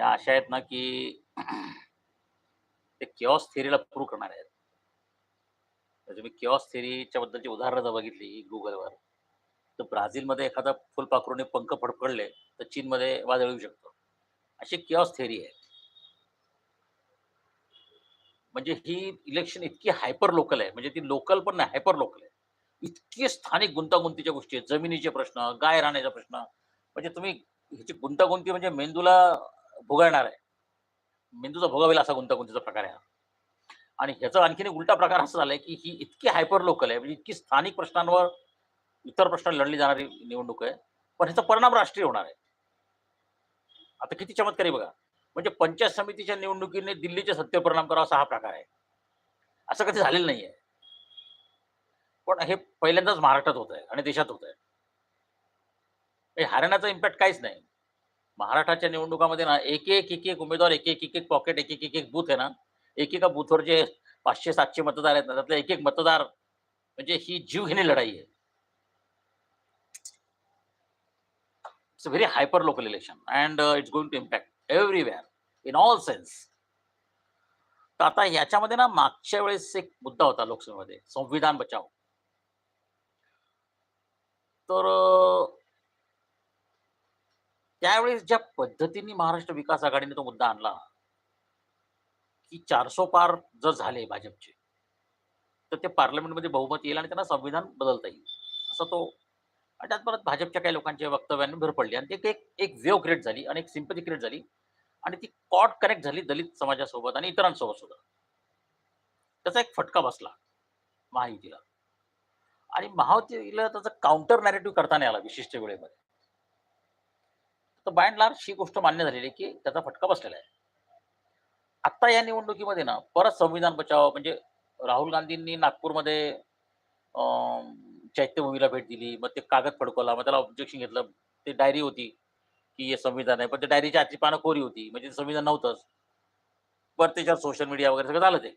त्या अशा आहेत ना की ते किओस थेरीला प्रूव्ह करणार आहेत. तुम्ही किऑस थेरीच्या बद्दलची उदाहरणं जर बघितली गुगलवर तर ब्राझीलमध्ये एखादा फुलपाखरूने पंख फडफडले तर चीनमध्ये वादळ येऊ शकतो. अशी किओस थेरी आहे. म्हणजे ही इलेक्शन इतकी हायपर लोकल आहे. म्हणजे ती लोकल पण नाही हायपर लोकल आहे. इतकी स्थानिक गुंतागुंतीच्या गोष्टी आहेत. जमिनीचे प्रश्न गाय राहण्याचा प्रश्न. म्हणजे तुम्ही ह्याची गुंतागुंती म्हणजे मेंदूला भोगळणार आहे. मेंदूचा भोगावेल असा गुंतागुंतीचा प्रकार आहे हा. आणि ह्याचा आणखीन एक उलटा प्रकार असा झालाय की ही इतकी हायपर लोकल आहे म्हणजे इतकी स्थानिक प्रश्नांवर इतर प्रश्न लढली जाणारी निवडणूक आहे पण ह्याचा परिणाम राष्ट्रीय होणार आहे. आता किती चमत्कारी बघा. म्हणजे पंचायत समितीच्या निवडणुकीने दिल्लीचे सत्य परिणाम करावा असा हा प्रकार आहे. असं कधी झालेलं नाही आहे पण हे पहिल्यांदाच महाराष्ट्रात होत आहे आणि देशात होत आहे हे हरियाणाचा इम्पॅक्ट काहीच नाही. महाराष्ट्राच्या निवडणुकामध्ये ना एक एक एक एक उमेदवार एक एक एक एक पॉकेट एक एक एक एक बूथ आहे ना एकेका बूथवर जे पाचशे सातशे मतदार आहेत ना त्यातले एक एक मतदार म्हणजे ही जीवघेणी लढाई आहे. It's very hyper local election and it's going to impact everywhere in all sense तर आता याच्यामध्ये ना मागच्या वेळेस एक मुद्दा होता लोकसभेमध्ये संविधान बचाव. तर त्यावेळेस ज्या पद्धतीने महाराष्ट्र विकास आघाडीने तो मुद्दा आणला की चारसो पार जर झाले भाजपचे तर ते पार्लमेंटमध्ये बहुमत येईल आणि त्यांना संविधान बदलता येईल असं तो आणि त्यात परत भाजपच्या काही लोकांच्या वक्तव्यांनी भर पडली आणि ते एक एक वेव क्रिएट झाली आणि एक सिंपती क्रिएट झाली आणि ती कॉट कनेक्ट झाली दलित समाजासोबत आणि इतरांसोबत सुद्धा. त्याचा एक फटका बसला महायुतीला. आणि महायुतीला त्याचा काउंटर नॅरेटिव्ह करता नाही आला विशिष्ट वेळेमध्ये. तर बाय अँड लार्ज ही गोष्ट मान्य झालेली आहे की त्याचा फटका बसलेला आहे. आता या निवडणुकीमध्ये ना परत संविधान बचाव म्हणजे राहुल गांधींनी नागपूरमध्ये चैत्यभूमीला भेट दिली मग ते कागद फडकवला मग त्याला ऑब्जेक्शन घेतलं ते डायरी होती की हे संविधान आहे पण ते डायरीच्या आजची पानं कोरी होती म्हणजे संविधान नव्हतंच. पण त्याच्यावर सोशल मीडिया वगैरे सगळं झालं ते.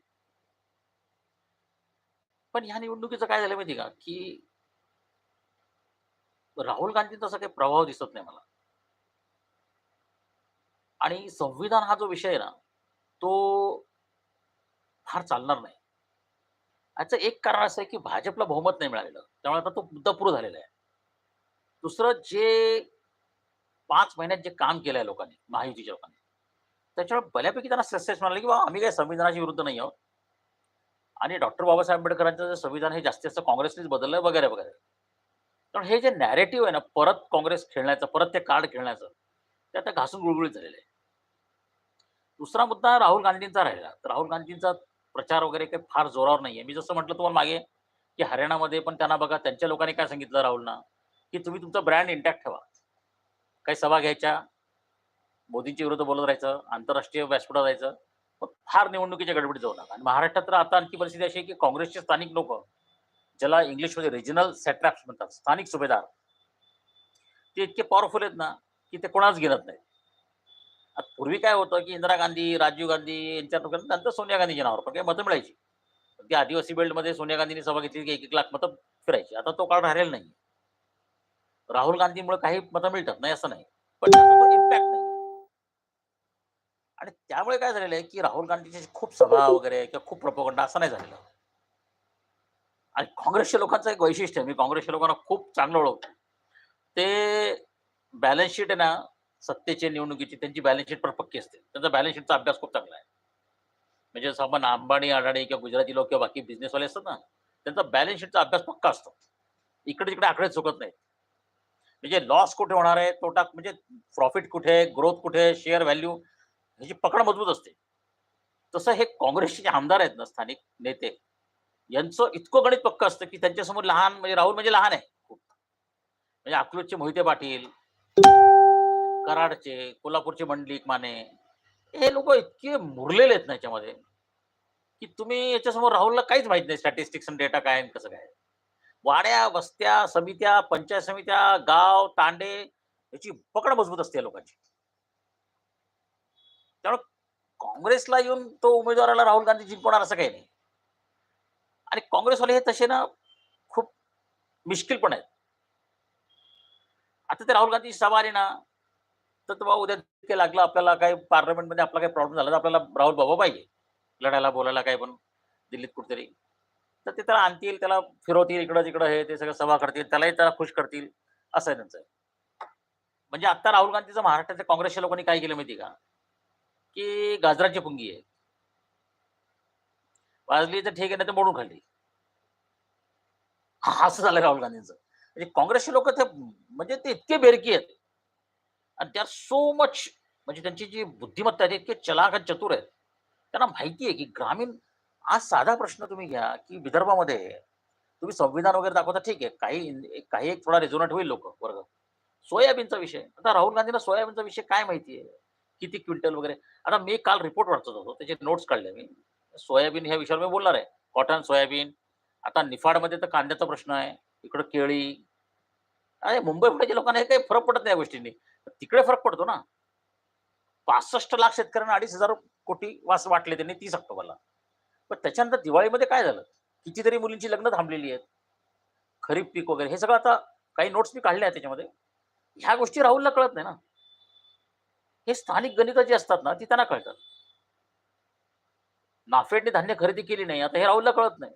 पण ह्या निवडणुकीचं काय झालं माहिती का? की राहुल गांधींचा असा काही प्रभाव दिसत नाही मला. आणि संविधान हा जो विषय आहे ना तो फार चालणार नाही. याचं एक कारण असं आहे की भाजपला बहुमत नाही मिळालेलं. त्यामुळे आता तो मुद्दा प्रूव्ह झालेला आहे. दुसरं जे पाच महिन्यात जे काम केलं आहे लोकांनी महायुतीच्या लोकांनी त्याच्यामुळे बऱ्यापैकी त्यांना सक्सेस मिळाला की बा आम्ही काही संविधानाच्या विरुद्ध नाही आहोत. आणि डॉक्टर बाबासाहेब आंबेडकरांचं जे संविधान हे जास्तीत जास्त काँग्रेसनेच बदललं वगैरे वगैरे. कारण हे जे नॅरेटिव्ह आहे ना परत काँग्रेस खेळण्याचं परत ते कार्ड खेळण्याचं ते आता घासून गुळगुळीत झालेलं आहे. दुसरा मुद्दा राहुल गांधींचा राहिला. तर राहुल गांधींचा प्रचार वगैरे काही फार जोरावर नाहीये. मी जसं म्हटलं तुम्हाला मागे की हरियाणामध्ये पण त्यांना बघा त्यांच्या लोकांनी काय सांगितलं राहुलना? की तुम्ही तुमचा ब्रँड इंटॅक्ट ठेवा. काही सभा घ्यायच्या मोदींच्या विरुद्ध बोलत राहायचं आंतरराष्ट्रीय व्यासपीठावर जायचं पण फार निवडणुकीच्या गडबडीत जाऊ नका. आणि महाराष्ट्रात तर आता आणखी परिस्थिती अशी आहे की काँग्रेसचे स्थानिक लोक ज्याला इंग्लिशमध्ये रिजनल सेट्रॅप्स म्हणतात स्थानिक सुभेदार ते इतके पॉवरफुल आहेत ना की ते कोणाच गिनत नाही पूर्वी काय होतं की इंदिरा गांधी राजीव गांधी यांच्या लोकांना नंतर सोनिया गांधीच्या नावावर पण काही मतं मिळायची. ती आदिवासी बेल्टमध्ये सोनिया गांधींनी सभा घेतली की एक एक लाख मतं फिरायची. आता तो काळ राहिलेला नाही राहुल गांधीमुळे काही मतं मिळतात नाही असं नाही पण इम्पॅक्ट नाही आणि त्यामुळे काय झालेलं आहे की राहुल गांधीची खूप सभा वगैरे किंवा खूप प्रपोगंडा असं नाही झालेलं. आणि काँग्रेसच्या लोकांचं एक वैशिष्ट्य मी काँग्रेसच्या लोकांना खूप चांगलं ओळखतो. ते बॅलन्स शीट आहे ना सत्तेच्या निवडणुकीची त्यांची बॅलन्स शीट पण पक्की असते. त्यांचा बॅलन्स शीटचा अभ्यास खूप चांगला आहे. म्हणजे जसं आपण अडाणी किंवा गुजराती लोक किंवा बाकी बिझनेसवाले असतात ना त्यांचा बॅलन्स शीटचा अभ्यास पक्का असतो. इकडे तिकडे आकडे चुकत नाहीत. म्हणजे लॉस कुठे होणार आहे? तोटा म्हणजे प्रॉफिट कुठे? ग्रोथ कुठे? शेअर व्हॅल्यू ह्याची पकड मजबूत असते. तसं हे काँग्रेसचे जे आमदार आहेत ना स्थानिक नेते यांचं इतकं गणित पक्क असतं की त्यांच्यासमोर लहान म्हणजे राहुल म्हणजे लहान आहे खूप. म्हणजे अकलूजचे मोहिते पाटील कराडचे कोल्हापूरचे मंडलिक माने हे लोक इतके मुरलेले आहेत ना याच्यामध्ये की तुम्ही याच्यासमोर राहुलला काहीच माहीत नाही स्टॅटिस्टिक्स आणि डेटा काय आणि कसं काय. वाड्या वस्त्या समित्या पंचायत समित्या गाव तांडे याची पकड मजबूत असते या लोकांची. त्यामुळे काँग्रेसला येऊन तो उमेदवाराला राहुल गांधी जिंकवणार असं काही नाही. आणि काँग्रेसवाले हे तसे ना खूप मिश्किल पण आहेत. आता ते राहुल गांधीची सभा आली ना तर बाबा उद्या लागलं आपल्याला काही पार्लमेंटमध्ये आपला काही प्रॉब्लेम झाला तर आपल्याला राहुल बाबा पाहिजे. लढायला बोलायला काय पण दिल्लीत कुठेतरी. तर ते त्याला आणतील त्याला फिरवतील इकडं तिकडं हे ते सगळं सभा करतील त्यालाही त्याला खुश करतील असं आहे त्यांचं. म्हणजे आता राहुल गांधीचं महाराष्ट्राच्या काँग्रेसच्या लोकांनी काय केलं माहिती का? की गाजराची पुंगी आहे. वाजली तर ठीक आहे नाही तर मोडून खाल्ली. असं झालं राहुल गांधींचं. म्हणजे काँग्रेसचे लोक ते म्हणजे ते इतके बेरकी आहेत. आणि त्या सो मच म्हणजे त्यांची जी बुद्धिमत्ता आहे ती इतके चलाक चतुर आहेत त्यांना माहिती आहे की ग्रामीण आज साधा प्रश्न तुम्ही घ्या की विदर्भामध्ये तुम्ही संविधान वगैरे दाखवता ठीक आहे काही काही एक थोडा रेझोनेट होईल लोक वर्ग. सोयाबीनचा विषय. आता राहुल गांधींना सोयाबीनचा विषय काय माहिती आहे? किती क्विंटल वगैरे? आता मी काल रिपोर्ट वाचत होतो त्याचे नोट्स काढले मी. सोयाबीन ह्या विषयावर मी बोलणार आहे. Cotton soybean. आता निफाडमध्ये तर कांद्याचा प्रश्न आहे. इकडं केळी. अरे मुंबई लोकांना हे काही फरक पडत नाही या गोष्टींनी. तिकडे फरक पडतो ना. पासष्ट लाख शेतकऱ्यांना अडीच हजार कोटी वास वाटले त्यांनी तीस ऑक्टोबरला. पण त्याच्यानंतर दिवाळीमध्ये काय झालं? कितीतरी मुलींची लग्न थांबलेली आहेत. खरीप पीक वगैरे. हे सगळं आता काही नोट्स मी काढले आहेत त्याच्यामध्ये. ह्या गोष्टी राहुलला कळत नाही ना. हे स्थानिक गणित जी असतात ना ती त्यांना कळतात. नाफेडने धान्य खरेदी केली नाही. आता हे राहुलला कळत नाही.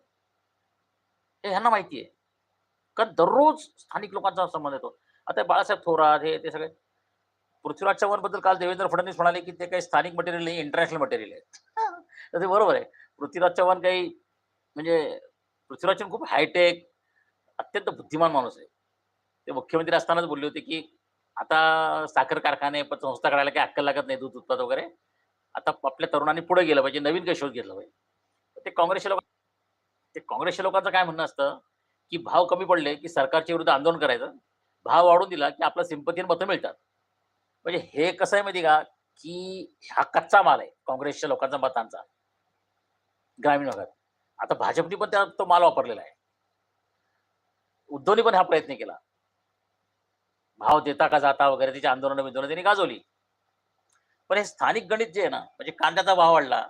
हे ह्यांना माहिती आहे. कारण दररोज स्थानिक लोकांचा संबंध येतो. आता बाळासाहेब थोरात हे ते सगळे पृथ्वीराज चव्हाणबद्दल काल देवेंद्र फडणवीस म्हणाले की ते काही स्थानिक मटेरियल नाही इंटरनॅशनल मटेरियल आहे. तर ते बरोबर आहे. पृथ्वीराज चव्हाण काही म्हणजे पृथ्वीराज चव्हाण खूप हायटेक अत्यंत बुद्धिमान माणूस आहे. ते मुख्यमंत्री असतानाच बोलले होते की आता साखर कारखाने पण संस्था काढायला काही अक्कल लागत नाही दूध उत्पादन वगैरे. आता आपल्या तरुणांनी पुढे गेलं पाहिजे नवीन काही शोध घेतला पाहिजे ते काँग्रेसच्या लोक ते काँग्रेसच्या लोकांचं काय म्हणणं असतं की भाव कमी पडले की सरकारच्या विरुद्ध आंदोलन करायचं. भाव वाढून दिला की आपलं सिंपतीन मतं मिळतात. म्हणजे हे कसं आहे माहिती का? की हा कच्चा माल आहे काँग्रेसच्या लोकांचा मतांचा ग्रामीण भागात. आता भाजपने पण त्या तो माल वापरलेला आहे. उद्धवने पण हा प्रयत्न केला. भाव देता का जाता वगैरे त्याची आंदोलन बिंदोलनं त्यांनी गाजवली. पण हे स्थानिक गणित जे आहे ना म्हणजे कांद्याचा भाव वाढला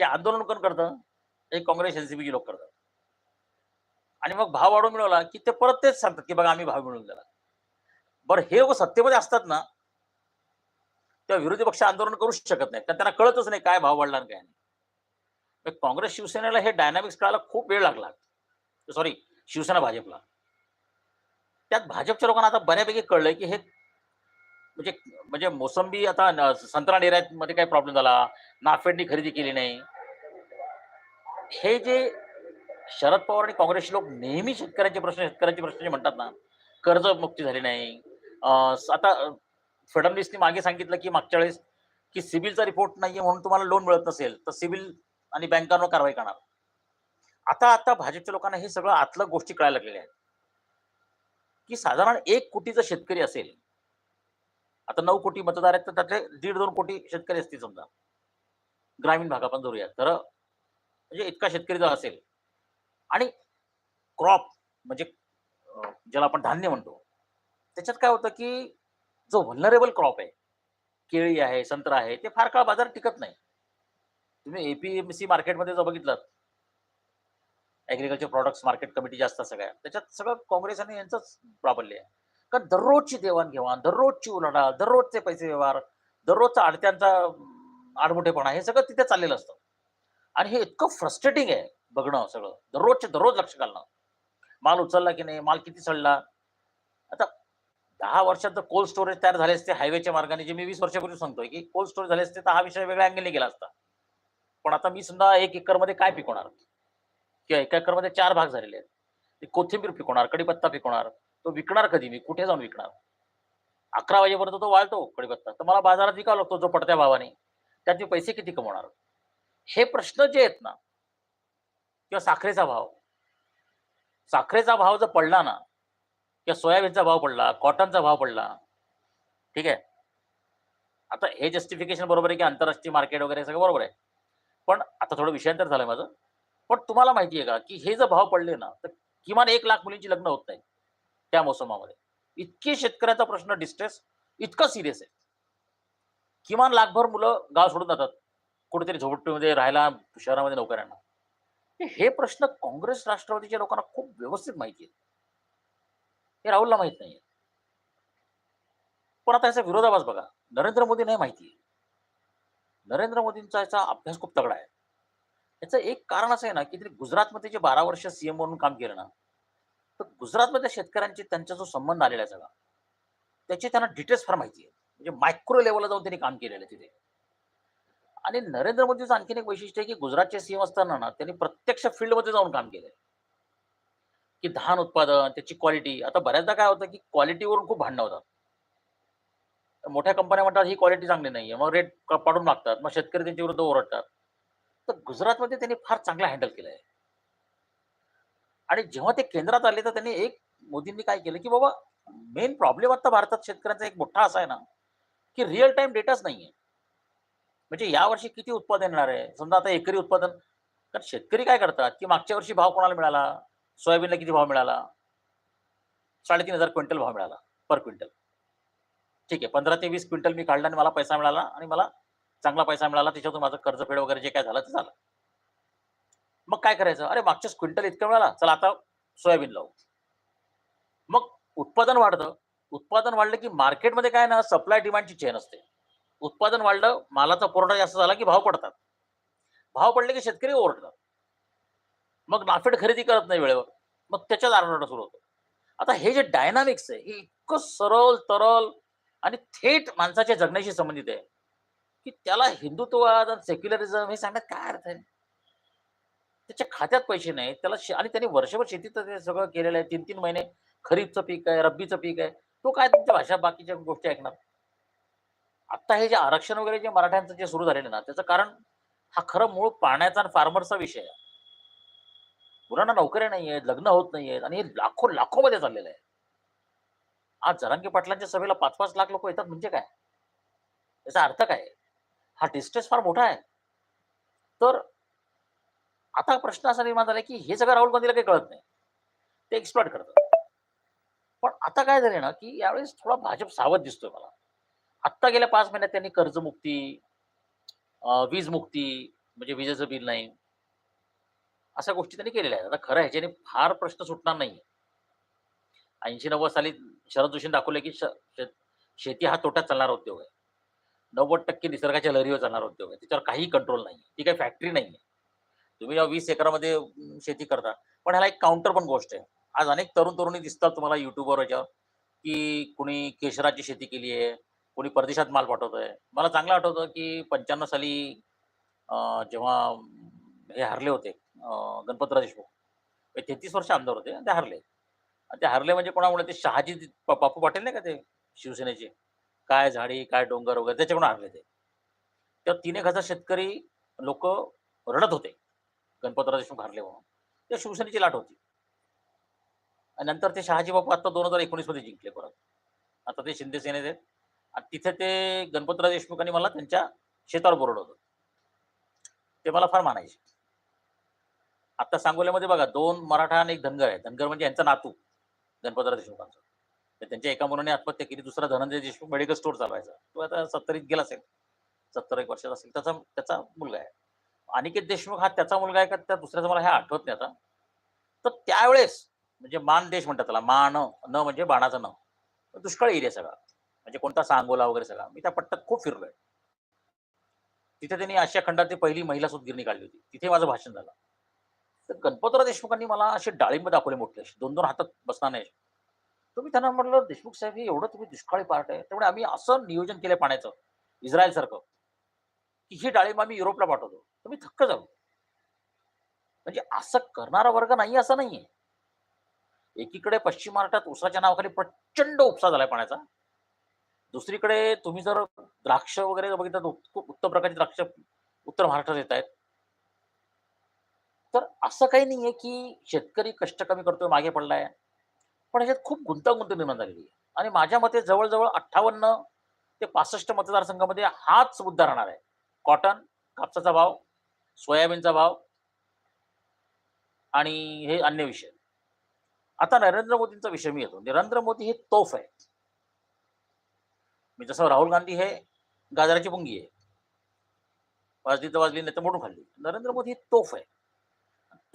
ते आंदोलन कोण करतं? हे काँग्रेस एनसीपीचे लोक करतात. आणि मग भाव वाढवून मिळवला की ते परत तेच सांगतात की बघा आम्ही भाव मिळवून दिला बरं हे लोक सत्तेमध्ये असतात ना तेव्हा विरोधी पक्ष आंदोलन करूच शकत नाही कारण त्यांना कळतच नाही काय भाव वाढला काय नाही. काँग्रेस शिवसेनेला हे डायनामिक्स कळायला खूप वेळ लागला. सॉरी शिवसेना भाजपला. त्यात भाजपच्या लोकांना आता बऱ्यापैकी कळलंय की हे म्हणजे म्हणजे मोसंबी आता संत्रा निर्यात काही प्रॉब्लेम झाला. नाफेडनी खरेदी केली नाही. हे जे शरद पवार आणि काँग्रेसचे लोक नेहमी शेतकऱ्यांचे प्रश्न शेतकऱ्यांचे प्रश्न जे म्हणतात ना कर्जमुक्ती झाली नाही. आता फडणवीसनी मागे सांगितलं की मागच्या वेळेस की सिबिलचा रिपोर्ट नाहीये म्हणून तुम्हाला लोन मिळत नसेल तर सिबिल आणि बँकांवर कारवाई करणार. आता आता भाजपच्या लोकांना हे सगळं आतलं गोष्टी कळायला लागलेल्या आहेत. की साधारण एक कोटीचा शेतकरी असेल आता नऊ कोटी मतदार आहेत तर त्यातले दीड दोन कोटी शेतकरी असतील समजा. ग्रामीण भाग धरूया तर म्हणजे इतका शेतकरी जर असेल. आणि क्रॉप म्हणजे ज्याला आपण धान्य म्हणतो त्याच्यात काय होतं की जो व्हलनरेबल क्रॉप आहे केळी आहे संत्रा आहे ते फार काळ बाजार टिकत नाही. तुम्ही एपीएमसी मार्केटमध्ये जर बघितलं ऍग्रिकल्चर प्रॉडक्ट्स मार्केट कमिटी जास्त सगळ्या त्याच्यात सगळं काँग्रेस आणि यांचंच प्राबल्य आहे. कारण दररोजची देवाणघेवाण दररोजची उलाढाल दररोजचे पैसे व्यवहार दररोजचा आडत्यांचा आडमोठेपणा हे सगळं तिथे चाललेलं असतं. आणि हे इतकं फ्रस्ट्रेटिंग आहे बघणं सगळं दररोजचे दररोज लक्ष घालणं. माल उचलला की नाही माल किती चढला आता दहा वर्षात जर कोल्ड स्टोरेज तयार झाले असते हायवेच्या मार्गाने जे मी वीस वर्षापूर्वी सांगतोय की कोल्ड स्टोरेज झाले असते तर हा विषय वेगळ्या अँगलने गेला असता. पण आता मी समजा एक एकरमध्ये काय पिकवणार? किंवा एका एकरमध्ये चार भाग झालेले आहेत. कोथिंबीर पिकवणार कडीपत्ता पिकवणार तो विकणार कधी? मी कुठे जाऊन विकणार? अकरा वाजेपर्यंत तो वाळतो कडीपत्ता. तर मला बाजारात विकावा लागतो जो पडत्या भावाने. त्यात मी पैसे किती कमवणार? हे प्रश्न जे आहेत ना किंवा साखरेचा भाव. साखरेचा भाव जर पडला ना किंवा सोयाबीनचा भाव पडला कॉटनचा भाव पडला ठीक आहे? आता हे जस्टिफिकेशन बरोबर आहे की आंतरराष्ट्रीय मार्केट वगैरे सगळं बरोबर आहे. पण आता थोडं विषयांतर झालं माझं. पण तुम्हाला माहिती आहे का की हे जर भाव पडले ना तर किमान एक लाख मुलींची लग्न होत नाही त्या मोसमामध्ये. इतके शेतकऱ्याचा प्रश्न डिस्ट्रेस इतका सिरियस आहे. किमान लाखभर मुलं गाव सोडून जातात कुठेतरी झोपडपट्टीमध्ये राहायला शहरामध्ये नोकऱ्यांना हे- हे प्रश्न काँग्रेस राष्ट्रवादीच्या लोकांना खूप व्यवस्थित माहिती आहे. हे राहुलला माहीत नाहीये. पण आता याचा विरोधाभास बघा. नरेंद्र मोदी नाही माहिती नरेंद्र मोदींचा याचा अभ्यास खूप तगडा आहे. याचं एक कारण असं आहे ना की त्यांनी गुजरातमध्ये जे बारा वर्ष सीएम म्हणून काम केलं ना तर गुजरातमधल्या शेतकऱ्यांची त्यांचा जो संबंध आलेला आहे सगळा त्याची त्यांना डिटेल्स फार माहिती आहे. म्हणजे मायक्रो लेवलला जाऊन त्यांनी काम केलेलं आहे तिथे. आणि नरेंद्र मोदीचं आणखीन एक वैशिष्ट्य आहे की गुजरातचे सीएम असताना ना त्यांनी प्रत्यक्ष फील्डमध्ये जाऊन काम केलंय. की धान उत्पादन त्याची क्वालिटी आता बऱ्याचदा काय होतं की क्वालिटीवरून खूप भांडणं होतात. मोठ्या कंपन्या म्हणतात ही क्वालिटी चांगली नाहीये. मग रेट पाडून मागतात. मग शेतकरी त्यांच्या विरुद्ध ओरडतात. तर गुजरातमध्ये त्यांनी फार चांगला हँडल केलं आहे आणि जेव्हा ते केंद्रात आले तर त्यांनी एक मोदींनी काय केलं की बाबा मेन प्रॉब्लेम आता भारतात शेतकऱ्यांचा एक मोठा असा आहे ना की रिअल टाइम डेटाच नाहीये. म्हणजे यावर्षी किती उत्पादन येणार आहे? समजा आता एकरी उत्पादन कारण शेतकरी काय करतात की मागच्या वर्षी भाव कोणाला मिळाला? सोयाबीनला किती भाव मिळाला? साडेतीन हजार क्विंटल भाव मिळाला पर क्विंटल. ठीक आहे पंधरा ते वीस क्विंटल मी काढला आणि मला पैसा मिळाला आणि मला चांगला पैसा मिळाला. त्याच्यातून माझं कर्जफेड वगैरे जे काय झालं ते झालं. मग काय करायचं? अरे मागच्याच क्विंटल इतकं मिळाला. चला आता सोयाबीन लावू. मग उत्पादन वाढतं. उत्पादन वाढलं की मार्केटमध्ये काय ना सप्लाय डिमांडची चेन असते. उत्पादन वाढलं मालाचा पुरवठा जास्त झाला की भाव पडतात. भाव पडले की शेतकरी ओरडतात. मग नाफेड खरेदी करत नाही वेळेवर. मग त्याच्यात आरडाओरडा सुरू होतो. आता हे जे डायनामिक्स आहे हे इतकं सरळ तरल आणि थेट माणसाच्या जगण्याशी संबंधित आहे की त्याला हिंदुत्ववाद आणि सेक्युलरिझम हे सांगण्यात काय अर्थ आहे? त्याच्या खात्यात पैसे नाही त्याला आणि त्यांनी वर्षभर शेतीत सगळं केलेलं आहे. तीन तीन महिने खरीपचं पीक आहे रब्बीचं पीक आहे. तो काय तुमच्या भाषा बाकीच्या गोष्टी ऐकणार? आता हे जे आरक्षण वगैरे जे मराठ्यांचं जे सुरू झालेलं ना त्याचं कारण हा खरं मूळ पाण्याचा आणि फार्मरचा विषय आहे. मुलांना नोकऱ्या नाही आहेत लग्न होत नाही आहेत आणि हे लाखो लाखो मध्ये चाललेलं आहे. आज जरांगी पाटलांच्या सभेला पाच पाच लाख लोक येतात म्हणजे काय? याचा अर्थ काय? हा डिस्ट्रेस फार मोठा आहे. तर आता प्रश्न असा निर्माण झाला की हे सगळं राहुल गांधीला काही कळत नाही. ते एक्सप्लॉट करतात. पण आता काय झाले ना की यावेळेस थोडा भाजप सावध दिसतोय मला. आत्ता गेल्या पाच महिन्यात त्यांनी कर्जमुक्ती वीज मुक्ती म्हणजे विजेचं बिल नाही अशा गोष्टी त्यांनी केलेल्या आहेत. आता खरं ह्याच्याने फार प्रश्न सुटणार नाही ऐंशी नव्वद साली शरद जोशीने दाखवले की शेती हा तोट्यात चालणारा उद्योग आहे. नव्वद टक्के निसर्गाच्या लहरीवर चालणारा उद्योग आहे. त्याच्यावर काही कंट्रोल नाही ती काही फॅक्टरी नाही आहे तुम्ही या वीस एकरामध्ये शेती करता पण ह्याला एक काउंटर पण गोष्ट आहे. आज अनेक तरुण तरुणी दिसतात तुम्हाला युट्यूबवर याच्यावर की कुणी केशराची शेती केली आहे कोणी परदेशात माल पाठवतोय. मला चांगलं आठवतं की पंच्याण्णव साली जेव्हा हे हरले होते अं, गणपतराव देशमुख. तेहतीस वर्ष आमदार होते आणि ते हरले. आणि ते हरले म्हणजे कोणामुळे? ते शहाजी बापू पाटील नाही का ते? शिवसेनेचे. काय झाडी काय डोंगर वगैरे त्याच्याकडून हरले ते. तेव्हा तीन एक हजार शेतकरी लोक रडत होते. गणपतराव देशमुख हरले म्हणून. ते शिवसेनेची लाट होती. आणि नंतर ते शहाजी बापू आता दोन हजार एकोणीसमध्ये जिंकले परत. आता ते शिंदे सेनेत आहेत. आणि तिथे ते गणपतराव देशमुखांनी मला त्यांच्या शेतावर बोरवलं होतं. ते मला फार मानायचे. आता सांगोल्यामध्ये बघा दोन मराठा आणि एक धनगर आहे. धनगर म्हणजे यांचा नातू गणपतराव देशमुखांचा. तर त्यांच्या एका मुलाने आत्महत्या केली दुसरा धनंजय देशमुख मेडिकल स्टोअर चालवायचा. तो आता सत्तरीत गेला असेल. सत्तर एक वर्षाचा असेल. त्याचा त्याचा मुलगा आहे. अनिकेत देशमुख हा त्याचा मुलगा आहे का? त्या दुसऱ्याचा मला हे आठवत नाही आता. तर त्यावेळेस म्हणजे मान देश म्हणतात त्याला मान न म्हणजे बाणाचा न. दुष्काळ एरिया सगळा. म्हणजे कोणता सांगोला वगैरे सगळा. मी त्या पट्ट्यात खूप फिरलोय. तिथे त्यांनी आशिया खंडातली पहिली महिला सुदगिरणी काढली होती. तिथे माझं भाषण झालं. तर गणपतराव देशमुखांनी मला असे डाळिंब दाखवले मोठे असे. दोन दोन हातात बसणार नाही तुम्ही त्यांना म्हटलं देशमुख साहेब हे एवढं तुम्ही दुष्काळी पार्ट आहे. त्यामुळे आम्ही असं नियोजन केलंय पाण्याचं इस्रायल सारखं की ही डाळिंब आम्ही युरोपला पाठवतो. तुम्ही थक्क जाऊ. म्हणजे असं करणारा वर्ग नाही असं नाहीये. एकीकडे पश्चिम महाराष्ट्रात उसाच्या नावाखाली प्रचंड उपसा झालाय पाण्याचा. दुसरीकडे तुम्ही जर द्राक्ष वगैरे बघितलं तर खूप उत्तम प्रकारची द्राक्ष उत्तर महाराष्ट्रात येत आहेत तर असं काही नाहीये की शेतकरी कष्ट कमी करतोय मागे पडलाय. पण ह्याच्यात खूप गुंतागुंत निर्माण झालेली आहे. आणि माझ्या मते जवळजवळ अठ्ठावन्न ते पासष्ट मतदारसंघामध्ये हाच मुद्दा राहणार आहे. कॉटन कापसाचा भाव सोयाबीनचा भाव आणि हे अन्य विषय. आता नरेंद्र मोदींचा विषय मी येतो नरेंद्र मोदी हे तोफ आहे मी जसं राहुल गांधी हे गाजराची पुंगी आहे. वाजली तर वाजली नाही तर मोडून खाल्ली. नरेंद्र मोदी हे तोफ आहे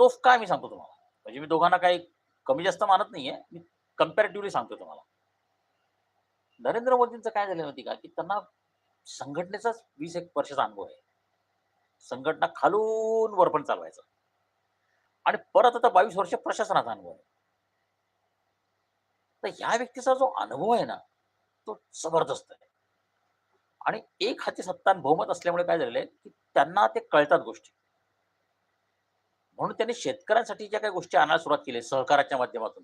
तोफ काय मी सांगतो तुम्हाला म्हणजे मी दोघांना काही कमी जास्त मानत नाहीये मी कम्पॅरेटिव्हली सांगतो तुम्हाला नरेंद्र मोदींचं काय झालं माहिती का, की त्यांना संघटनेचाच वीस एक वर्षाचा अनुभव आहे. संघटना खालून वरपर्यंत चालवायचं. आणि परत आता 22 वर्ष प्रशासनाचा अनुभव आहे. तर ह्या व्यक्तीचा जो अनुभव आहे ना, तो जबरदस्त आहे. आणि एक हाती सत्ता आणि बहुमत असल्यामुळे काय झालेलं आहे, की त्यांना ते कळतात गोष्टी. म्हणून त्यांनी शेतकऱ्यांसाठी ज्या काही गोष्टी आणायला सुरुवात केली सहकाराच्या माध्यमातून,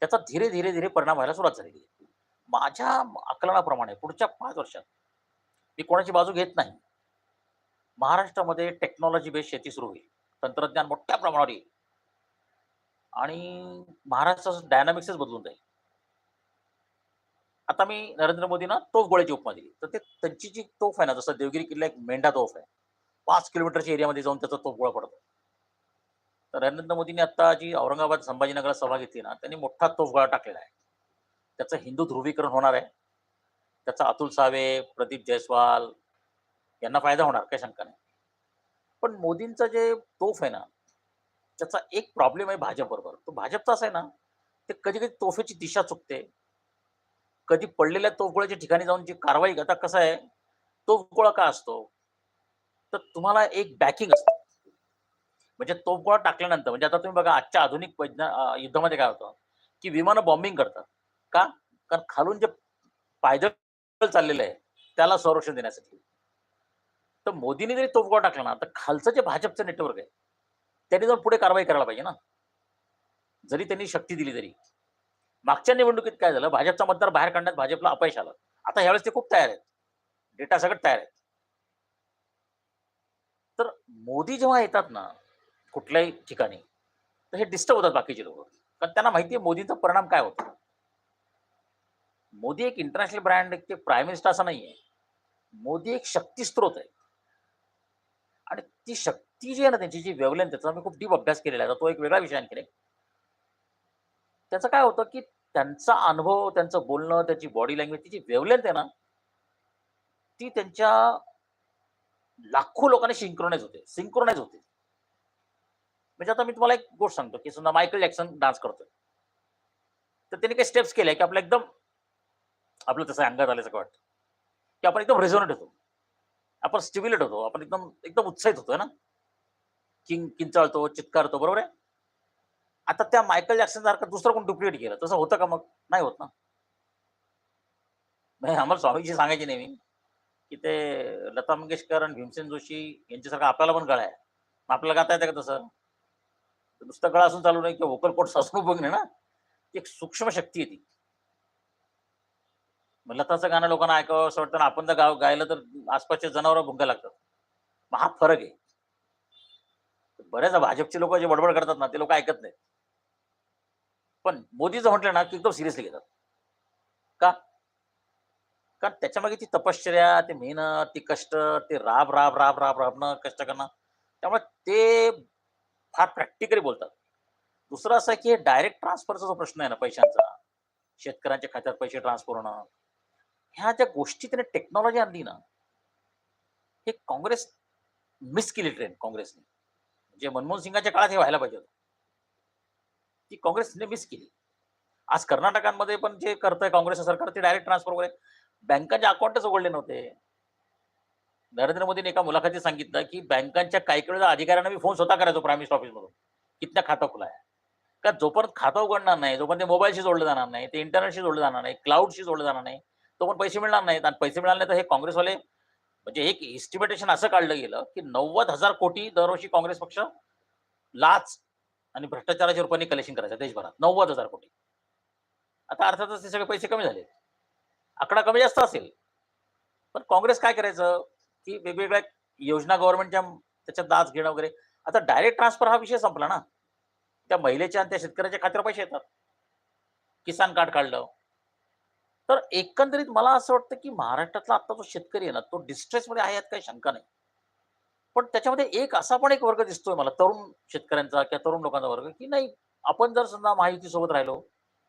त्याचा धीरे, धीरे, धीरे परिणाम व्हायला सुरुवात झालेली आहे. माझ्या आकलनाप्रमाणे पुढच्या पाच वर्षात मी कोणाची बाजू घेत नाही. महाराष्ट्रामध्ये टेक्नॉलॉजी बेस्ड शेती सुरू होईल. तंत्रज्ञान मोठ्या प्रमाणावर येईल. आणि महाराष्ट्राचं डायनामिक्सच बदलून जाईल. आता मी नरेंद्र मोदींना तोफ गोळ्याची उपमा दिली. तर ते त्यांची जी तोफ आहे ना, जसं देवगिरी किल्ला एक मेंढा तोफ आहे. पाच किलोमीटरच्या एरियामध्ये जाऊन त्याचा तोफ गोळा पडतो. तर नरेंद्र मोदींनी आता जी औरंगाबाद, संभाजीनगरात सभा घेतली ना, त्यांनी मोठा तोफगाळा टाकलेला आहे. त्याचं हिंदू ध्रुवीकरण होणार आहे. त्याचा अतुल सावे, प्रदीप जयस्वाल यांना फायदा होणार, काही शंका नाही. पण मोदींचं जे तोफ आहे ना, त्याचा एक प्रॉब्लेम आहे भाजपबरोबर. तो भाजपचा असा आहे ना, ते कधी-कधी तोफेची दिशा चुकते. कधी पडलेल्या तोफगोळ्याच्या ठिकाणी जाऊन जी कारवाई आता कसं आहे, तोफगोळा का असतो? तर तुम्हाला एक बॅकिंग असतं. म्हणजे तोफगोळा टाकल्यानंतर म्हणजे आता तुम्ही बघा आजच्या आधुनिक युद्धामध्ये काय होतं, की विमानं बॉम्बिंग करतात. का? कारण खालून जे पायदळ चाललेलं आहे, त्याला संरक्षण देण्यासाठी. तर मोदींनी जरी तोफगोळा टाकला ना, तर खालचं जे भाजपचं नेटवर्क आहे, त्यांनी जाऊन पुढे कारवाई करायला पाहिजे ना. जरी त्यांनी शक्ती दिली तरी. मागच्या निवडणुकीत काय झालं, भाजपचा मतदार बाहेर काढण्यात भाजपला अपयश आलं. आता ह्यावेळेस ते खूप तयार आहेत. डेटा सगळं तयार आहे. तर मोदी जेव्हा येतात ना, कुठल्याही ठिकाणी, तर हे डिस्टर्ब होतात बाकीचे लोक कारण त्यांना माहिती आहे मोदींचा परिणाम काय होतो. मोदी एक इंटरनॅशनल ब्रँड, एक ते प्राईम मिनिस्टर असा नाहीये. मोदी एक शक्ती स्त्रोत आहे. आणि ती शक्ती जी आहे ना त्यांची जी वेवलेन त्याचा मी खूप डीप अभ्यास केलेला आहे. तो एक वेगळा विषय आणखी त्याचं काय होतं, की त्यांचा अनुभव, त्यांचं बोलणं, त्याची बॉडी लँग्वेज, तिची वेवलेंथ आहे ना, ती त्यांच्या लाखो लोकांनी सिंक्रोनाइज होते. सिंक्रोनाइज होते. म्हणजे आता मी तुम्हाला एक गोष्ट सांगतो, की समजा मायकल जॅक्सन डान्स करतोय. तर त्याने काही स्टेप्स केल्या, की आपलं एकदम आपलं तसं अंगात आल्यासारखं वाटतं. की आपण एकदम रेझोनेट होतो. आपण स्टिम्युलेट होतो. आपण एकदम एकदम उत्साहित होतोय ना. किंग किंचाळतो, चित्कारतो, बरोबर आहे? आता त्या मायकल जॅक्सन सारखं दुसरं कोण डुप्लिकेट केलं, तसं होतं का मग? नाही होत ना. नाही आम्हाला स्वामीजी सांगायचे नेहमी, की ते लता मंगेशकर आणि भीमसेन जोशी यांच्यासारखं आपल्याला पण गळा आहे. मग आपल्याला गाता येतं का तसं? नुसतं गळा असून चालू नाही किंवा व्होकल कोर्ड्स बघणे उपयोग नाही ना. एक सूक्ष्म शक्ती आहे ती. मग लताचं गाणं लोकांना ऐकावं असं वाटतं आपण जर गाव गायलं तर आसपासचे जनावरं भुंकायला लागतात. मग हा फरक आहे. बऱ्याच भाजपचे लोक जे बडबड करतात ना, ते लोक ऐकत नाहीत. पण मोदीचं म्हटलं ना, की एकदम सिरियसली घेतात. का? कारण त्याच्यामागे ती तपश्चर्या, ती मेहनत, ती कष्ट, ते राब, राब, राब, राब, राबणं, कष्ट करणं. त्यामुळे ते फार प्रॅक्टिकली बोलतात. दुसरं असं की डायरेक्ट ट्रान्सफरचा जो प्रश्न आहे ना पैशांचा, शेतकऱ्यांच्या खात्यात पैसे ट्रान्सफर होणं, ह्या ज्या गोष्टी त्याने टेक्नॉलॉजी आणली ना, हे काँग्रेस मिस केली ट्रेन काँग्रेसने. म्हणजे मनमोहन सिंगाच्या काळात हे व्हायला पाहिजे होतं. ती काँग्रेसने मिस केली. आज कर्नाटकांमध्ये पण जे करतंय काँग्रेस सरकार ते डायरेक्ट ट्रान्सफर वगैरे बँकांचे अकाउंटच उघडले नव्हते. नरेंद्र मोदीने एका मुलाखतीत सांगितलं, की बँकांच्या काही काही अधिकाऱ्यांना मी फोन स्वतः करायचो प्राईम मिनिस्टर ऑफिसमधून. कितना खाता खुला आहे का जोपर्यंत खातं उघडणार नाही, जोपर्यंत ते मोबाईलशी जोडलं जाणार नाही, ते इंटरनेटशी जोडलं जाणार नाही, क्लाउडशी जोडलं जाणार नाही, तो पण पैसे मिळणार नाहीत आणि पैसे मिळाले नाही तर हे काँग्रेसवाले म्हणजे एक एस्टिमेटेशन असं काढलं गेलं, की नव्वद हजार कोटी दरवर्षी काँग्रेस पक्ष लाच आणि भ्रष्टाचाराच्या रूपाने कलेक्शन करायचं देशभरात. नव्वद हजार कोटी. आता अर्थातच ते सगळे पैसे कमी झाले. आकडा कमी जास्त असेल. पण काँग्रेस काय करायचं, की वेगवेगळ्या योजना गव्हर्नमेंटच्या त्याच्यात दास घेणं वगैरे. आता डायरेक्ट ट्रान्सफर हा विषय संपला ना. त्या महिलेच्या आणि त्या शेतकऱ्याच्या खात्यावर पैसे येतात. किसान कार्ड काढलं. तर एकंदरीत मला असं वाटतं, की महाराष्ट्रातला आता जो शेतकरी आहे ना, तो डिस्ट्रेसमध्ये आहे यात काही शंका नाही. पण त्याच्यामध्ये एक असा पण एक वर्ग दिसतोय मला तरुण शेतकऱ्यांचा किंवा तरुण लोकांचा वर्ग, की नाही आपण जर समजा महायुतीसोबत राहिलो,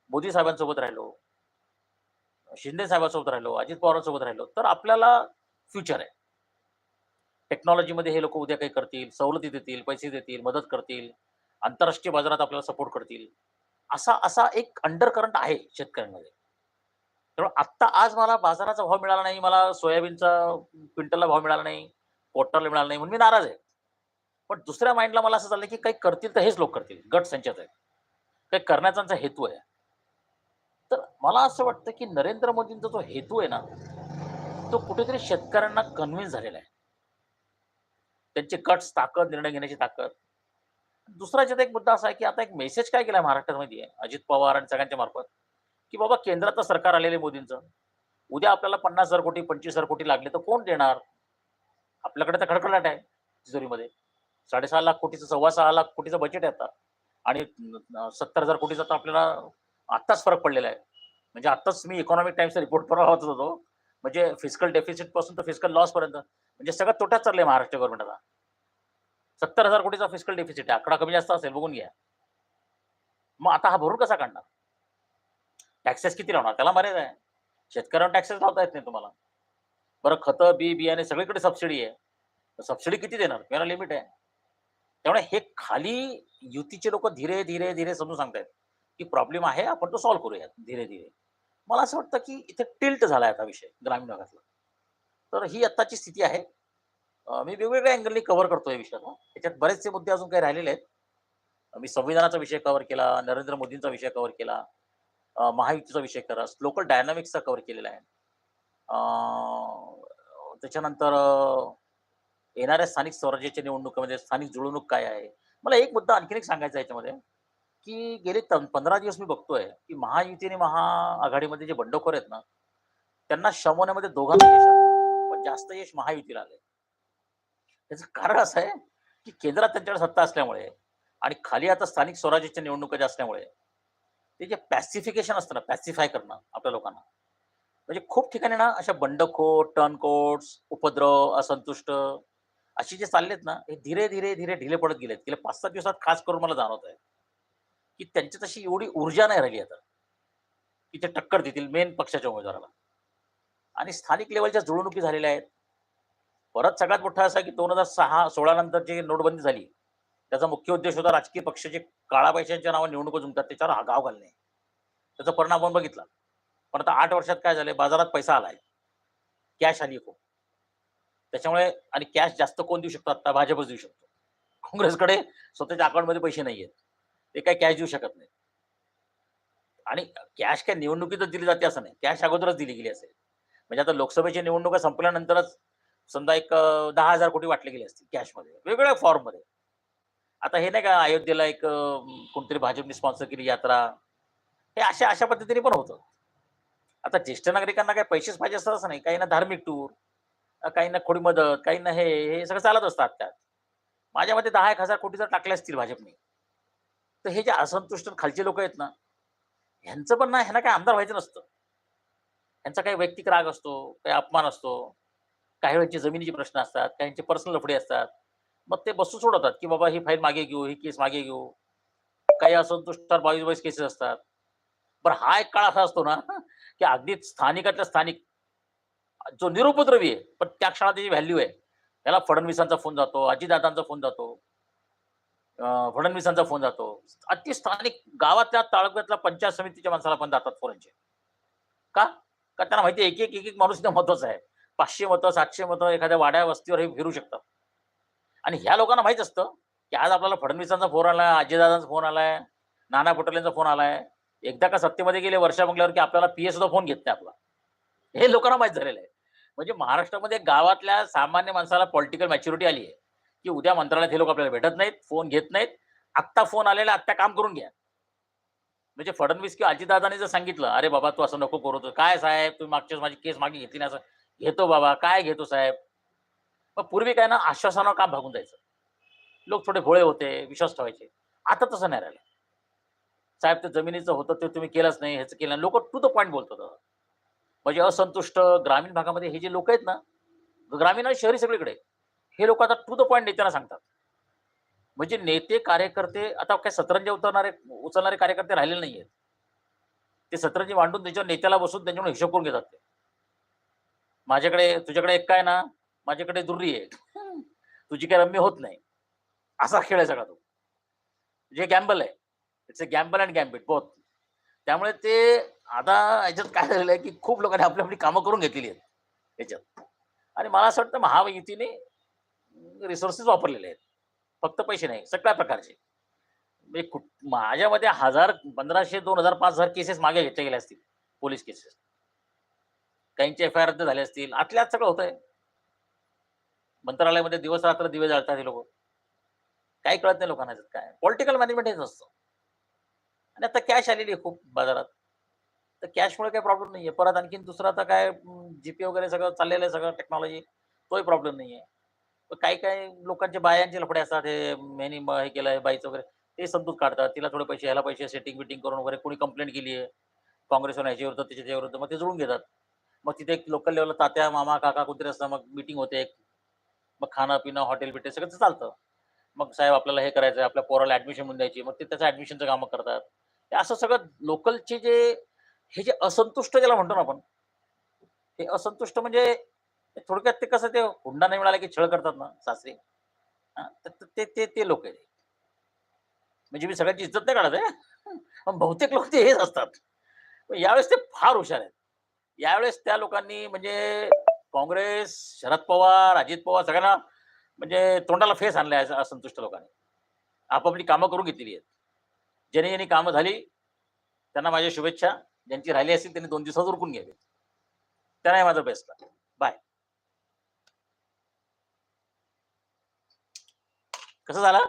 मोदी साहेबांसोबत राहिलो, शिंदे साहेबांसोबत राहिलो, अजित पवारांसोबत राहिलो, तर आपल्याला फ्युचर आहे. टेक्नॉलॉजीमध्ये हे लोक उद्या काही करतील, सवलती देतील, पैसे देतील, मदत करतील, आंतरराष्ट्रीय बाजारात आपल्याला सपोर्ट करतील. असा असा एक अंडर करंट आहे शेतकऱ्यांमध्ये. त्यामुळे आत्ता आज मला बाजाराचा भाव मिळाला नाही, मला सोयाबीनचा क्विंटलला भाव मिळाला नाही, क्वार्टरला मिळाला नाही म्हणून मी नाराज आहे. पण दुसऱ्या माइंडला मला असं चाललं की काही करतील तर हेच लोक करतील. गट संचात आहे. काही करण्याचा त्यांचा हेतू आहे. तर मला असं वाटतं, की नरेंद्र मोदींचा जो हेतू आहे ना, तो कुठेतरी शेतकऱ्यांना कन्व्हिन्स झालेला आहे. त्यांची कट्स ताकद, निर्णय घेण्याची ताकद. दुसरा याच्यात एक मुद्दा असा आहे, की आता एक मेसेज काय केला महाराष्ट्रात माहिती आहे, अजित पवार आणि सगळ्यांच्या मार्फत, की बाबा केंद्राचं सरकार आलेले मोदींचं. उद्या आपल्याला 50,000 कोटी, 25,000 कोटी लागले तर कोण देणार? आपल्याकडे तर खडखडाट आहे तिजोरीमध्ये. 6.5 लाख कोटीचं, 6.25 लाख कोटीचं बजेट आहे आता. आणि सत्तर हजार कोटीचा तर आपल्याला आत्ताच फरक पडलेला आहे. म्हणजे आत्ताच मी इकॉनॉमिक टाइम्सचा रिपोर्ट परवा होत होतो. म्हणजे फिजिकल डेफिसिटपासून तर फिजिकल लॉस पर्यंत. म्हणजे सगळं तोट्यात चाललंय महाराष्ट्र गव्हर्नमेंट आता. 70,000 कोटीचा फिस्कल डेफिसिट आहे. आकडा कमी जास्त असेल बघून घ्या. मग आता हा भरून कसा काढणार? टॅक्सेस किती लावणार? त्याला मर्यादा आहे. शेतकऱ्यांना टॅक्सेस लावता येत नाही तुम्हाला. बरं खतं, बी बियाणे सगळीकडे सबसिडी आहे. सबसिडी किती देणार? त्याला लिमिट आहे. त्यामुळे हे खाली युतीचे लोक धीरे, धीरे, धीरे समजून सांगतायत, की प्रॉब्लेम आहे आपण तो सॉल्व्ह करूयात धीरे, धीरे. मला असं वाटतं, की इथे टिल्ट झाला आहे आता विषय ग्रामीण भागातला. तर ही आत्ताची स्थिती आहे. मी वेगवेगळ्या अँगलनी कव्हर करतोय विषयाला. त्याच्यात बरेचसे मुद्दे अजून काही राहिलेले आहेत. मी संविधानाचा विषय कव्हर केला, नरेंद्र मोदींचा विषय कव्हर केला, महायुतीचा विषय करा, लोकल डायनामिक्सचा कव्हर केलेला आहे. त्याच्यानंतर येणाऱ्या स्थानिक स्वराज्याच्या निवडणुकीमध्ये स्थानिक जुळवणूक काय आहे? मला एक मुद्दा आणखीन एक सांगायचा याच्यामध्ये, की गेले पंधरा दिवस मी बघतोय, की महायुतीने महाआघाडीमध्ये जे बंडखोर आहेत ना, त्यांना शमवण्यामध्ये दोघांना जास्त यश महायुतीला आलंय. त्याचं कारण असं आहे, की केंद्रात त्यांच्याकडे सत्ता असल्यामुळे आणि खाली आता स्थानिक स्वराज्याच्या निवडणुका ज्या असल्यामुळे, ते जे पॅसिफिकेशन असतं ना, पॅसिफाय करणं आपल्या लोकांना. म्हणजे खूप ठिकाणी ना अशा बंडखोर, टर्नकोट्स, उपद्रव, असंतुष्ट अशी जे चाललेत ना, हे धीरे, धीरे, धीरे ढिले पडत गेलेत. गेल्या 5-7 दिवसात खास करून मला जाणवत आहे, की त्यांच्या तशी एवढी ऊर्जा नाही राहिली आता, की ते टक्कर देतील मेन पक्षाच्या उमेदवाराला. आणि स्थानिक लेवलच्या जुळवणुकी झालेल्या आहेत. परत सगळ्यात मोठा असा की दोन हजार सहा सोळा नंतर जी नोटबंदी झाली, त्याचा मुख्य उद्देश होता राजकीय पक्षाचे काळा पैशांच्या नावाने निवडणुका जुमतात त्याच्यावर हा गाव घालणे. त्याचा परिणाम आपण बघितला. पण आता आठ वर्षात काय झालंय, बाजारात पैसा आलाय. कॅश आली खूप. त्याच्यामुळे आणि कॅश जास्त कोण देऊ शकतो आता? भाजपच देऊ शकतो. काँग्रेसकडे स्वतःच्या अकाउंटमध्ये पैसे नाहीयेत. ते काही कॅश देऊ शकत नाही आणि कॅश काय निवडणुकीतच दिली जाते असं नाही. कॅश अगोदरच दिली गेली असेल. म्हणजे आता लोकसभेच्या निवडणुका संपल्यानंतरच समजा एक दहा हजार कोटी वाटले गेले असतील कॅशमध्ये, वेगवेगळ्या फॉर्ममध्ये. आता हे नाही का अयोध्येला एक कोणतरी भाजपने स्पॉन्सर केली यात्रा. हे अशा अशा पद्धतीने पण होतं. आता ज्येष्ठ नागरिकांना काही पैसेच पाहिजे असतात असं नाही. काहींना धार्मिक टूर, काहींना खोडी मदत, काहींना हे, हे सगळं चालत असतात त्यात. माझ्या मते दहा एक हजार कोटी जर टाकले असतील भाजपने, तर हे जे असंतुष्ट खालचे लोक आहेत ना, ह्यांचं पण ना ह्यांना काही आमदार व्हायचं नसतं. यांचा काही वैयक्तिक राग असतो, काही अपमान असतो, काही वेळेचे जमिनीचे प्रश्न असतात, काहींचे पर्सनल लफडे असतात. मग ते बसून सोडवतात, की बाबा ही फाईल मागे घेऊ, ही केस मागे घेऊ. काही असंतुष्टार बावीस बावीस केसेस असतात. पण हा एक काळ असा असतो ना, की अगदी स्थानिकातल्या स्थानिक जो निरुपद्रवी आहे, पण त्या क्षणात त्याची व्हॅल्यू आहे. त्याला फडणवीसांचा फोन जातो, अजितदादांचा फोन जातो. फडणवीसांचा फोन जातो. अति स्थानिक गावातल्या, तालुक्यातल्या पंचायत समितीच्या माणसाला पण जातात फोनचे. का? का त्यांना माहिती आहे एक, एक, एक, एक माणूस इथं महत्त्वाचा आहे. पाचशे मतं, सातशे मतं एखाद्या वाड्या वस्तीवर हे फिरू शकतात. आणि ह्या लोकांना माहीत असतं, की आज आपल्याला फडणवीसांचा फोन आलाय, अजितदादांचा फोन आलाय, नाना पटोलेंचा फोन आलाय. एकदा का सत्तेमध्ये गेले वर्षा म्हटल्यावर की आपल्याला पी सुद्धा फोन घेत नाही आपला. हे लोकांना माहीत झालेलं आहे. म्हणजे महाराष्ट्रामध्ये गावातल्या सामान्य माणसाला पॉलिटिकल मॅच्युरिटी आली आहे, की उद्या मंत्रालयात हे लोक आपल्याला भेटत नाहीत, फोन घेत नाहीत. आत्ता फोन आलेला आत्ता काम करून घ्या. म्हणजे फडणवीस किंवा अजितदादाने जर सांगितलं, "अरे बाबा तू असं नको करू." "काय साहेब तुम्ही मागच्या माझी केस मागे घेतली नाही." असं. "घेतो बाबा." "काय घेतो साहेब?" मग पूर्वी काय ना आश्वासनावर काम भागून जायचं. लोक थोडे भोळे होते, विश्वास ठेवायचे. आता तसं नाही राहिलं. साहेब ते जमिनीचं होतं ते तुम्ही केलंच नाही, ह्याचं केलं नाही. टू द पॉईंट बोलतात म्हणजे असंतुष्ट ग्रामीण भागामध्ये हे जे लोक आहेत ना, ग्रामीण आणि शहरी सगळीकडे, हे लोक आता टू द पॉईंट देताना सांगतात. म्हणजे नेते, कार्यकर्ते आता काय सतरंजी उतरणारे उचलणारे कार्यकर्ते राहिलेले नाहीयेत. ते सतरंजी मांडून त्याच्यावर नेत्याला बसून त्यांच्याकडून हिशोब करून घेतात ते. माझ्याकडे तुझ्याकडे एक काय ना, माझ्याकडे दुर्री आहे. तुझी काय रम्मी होत नाही. असा खेळ आहे सगळा तो. जे गॅम्बल आहे. It's a gamble and gambit both. त्यामुळे ते आता याच्यात काय झालेलं आहे, की खूप लोकांनी आपली आपली कामं करून घेतलेली आहेत याच्यात. आणि मला असं वाटतं महायुतीने रिसोर्सेस वापरलेले आहेत. फक्त पैसे नाही, सगळ्या प्रकारचे. म्हणजे कुठ माझ्या मते 1000, 1500, 2000, 5000 केसेस मागे घेतल्या गेल्या असतील, पोलीस केसेस. काहींचे एफ-आय-आर रद्द झाले असतील. आतल्यात सगळं सगळं होतंय. मंत्रालयामध्ये दिवस-रात्र दिवे जाळतात हे लोक काही कळत नाही लोकांना काय. पॉलिटिकल मॅनेजमेंट हेच असतं. आणि आता कॅश आलेली आहे खूप बाजारात. तर कॅशमुळे काही प्रॉब्लेम नाहीये. परत आणखीन दुसरं आता काय जी-पे वगैरे सगळं चाललेलं आहे सगळं टेक्नॉलॉजी. तोही प्रॉब्लेम नाहीये. काही-काही लोकांचे बायांचे लफडे असतात. हे मेनी हे केलंय बाईचं वगैरे. ते समजूत काढतात. तिला थोडे पैसे, ह्याला पैसे सेटिंग-बिटिंग करून वगैरे कोणी कंप्लेंट केली आहे. काँग्रेसवर ह्याच्याविरुद्ध त्याच्या विरुद्ध मग ते जुळून घेतात. मग तिथे एक लोकल लेवलला तात्या, मामा, काका कोणतरी असतात मग मीटिंग होते एक. मग खाणं-पिणं, हॉटेल-बिटेल सगळं चालतं. मग साहेब आपल्याला हे करायचं आहे, आपल्या पोराला ऍडमिशन म्हणून द्यायची. मग ते त्याचं ऍडमिशनचं कामं करतात. असं सगळं लोकलचे जे हे जे असंतुष्ट ज्याला म्हणतो ना आपण. हे असंतुष्ट म्हणजे थोडक्यात ते कसं ते हुंडा नाही मिळाला की छळ करतात ना सासरी. तर ते ते ते लोक आहेत. म्हणजे मी सगळ्यांची इज्जत नाही काढत आहे. पण बहुतेक लोक ते हेच असतात. पण यावेळेस ते फार हुशार आहेत. यावेळेस त्या लोकांनी म्हणजे काँग्रेस, शरद पवार, अजित पवार सगळ्यांना म्हणजे तोंडाला फेस आणलाय आहे असंतुष्ट लोकांनी. आपापली कामं करून घेतलेली आहेत. ज्यानी ज्यांनी कामं झाली, त्यांना माझ्या शुभेच्छा. ज्यांची राहिली असतील त्यांनी दोन दिवसात उरकून घ्यावी. त्यांनाही माझा बेस्ट बाय. कसं झालं?